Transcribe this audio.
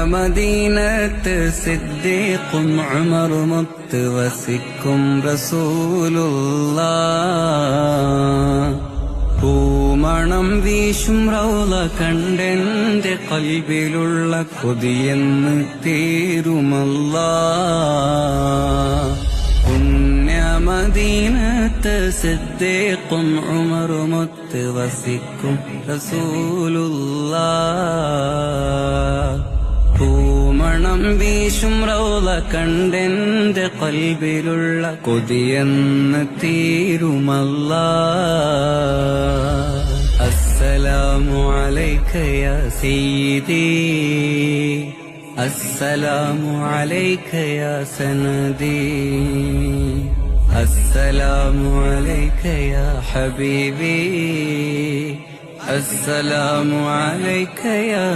പുണ്യമദീനത്ത് സിദ്ദീഖും ഉമർ മുത്ത് വസിക്കും റസൂലുള്ള പൂമണം വീശും റൗള കണ്ടെന്റെ കൽവിലുള്ള കൊതിയെന്ന് തീരുമല്ല പുണ്യമദീനത്ത് സിദ്ദീഖും ഉമർ മുത്ത് വസിക്കും റസൂലുള്ള പൂമണം വീശും റൗള കണ്ടെന്റെ കൽവിലുള്ള കൊതിയെന്ന് തീരുമല്ല. അസ്സലാമു അലൈക യാ സീദി അസ്സലാമു അലൈക യാ സനദി. അസ്സലാമു അലൈക യാ ഹബീബി. അസ്സലാമു അലൈക യാ